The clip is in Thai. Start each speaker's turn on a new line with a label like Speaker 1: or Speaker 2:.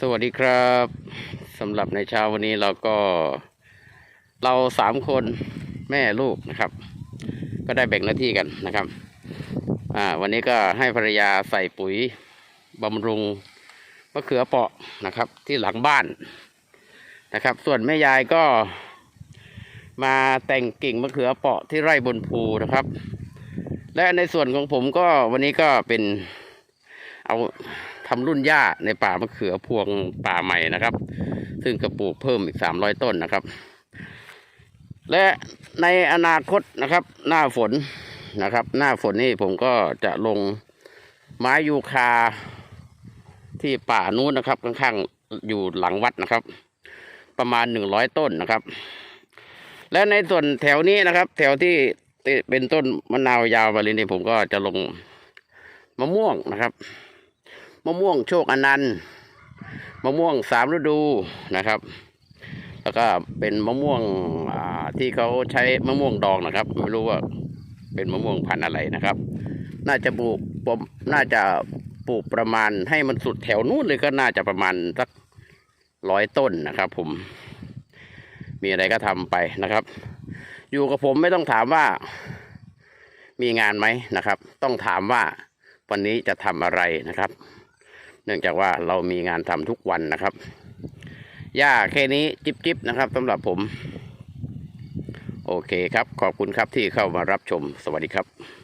Speaker 1: สวัสดีครับสำหรับในเช้าวันนี้เราก็เราสามคนแม่ลูกนะครับ ก็ได้แบ่งหน้าที่กันนะครับอ่าวันนี้ก็ให้ภรรยาใส่ปุ๋ยบำรุงมะเขือเปราะนะครับ ที่หลังบ้านนะครับ ส่วนแม่ยายก็มาแต่งกิ่งมะเขือเปราะที่ไร่บนภูนะครับ และในส่วนของผมก็วันนี้ก็เป็นเอา ทำรุ่นหญ้าในป่ามะเขือพวงป่าใหม่นะครับ ซึ่งก็ปลูกเพิ่มอีกสามร้อยต้นนะครับ และในอนาคตนะครับ หน้าฝนนะครับ หน้าฝนนี่ผมก็จะลงไม้ยูคาที่ป่านู้นนะครับข้างๆอยู่หลังวัดนะครับ ประมาณหนึ่งร้อยต้นนะครับ และในส่วนแถวนี้นะครับ แถวที่เป็นต้นมะนาวยาวมาเลยนี่ผมก็จะลงมะม่วงนะครับ มะม่วงโชคอนันต์มะม่วงสามฤดูนะครับ แล้วก็เป็นมะม่วงที่เขาใช้มะม่วงดองนะครับ ไม่รู้ว่าเป็นมะม่วงพันธุ์อะไรนะครับ น่าจะปลูกผมน่าจะปลูกประมาณให้มันสุดแถวนู้นเลยก็น่าจะประมาณสักร้อยต้นนะครับ ผม มีอะไรก็ทำไปนะครับ อยู่กับผมไม่ต้องถามว่า มีงานไหมนะครับ ต้องถามว่าวันนี้จะทำอะไรนะครับ เนื่องจากว่าเรามีงานทำทุกวันนะครับหญ้าแค่นี้จิบจิบนะครับสำหรับผม โอเคครับ ขอบคุณครับที่เข้ามารับชมสวัสดีครับ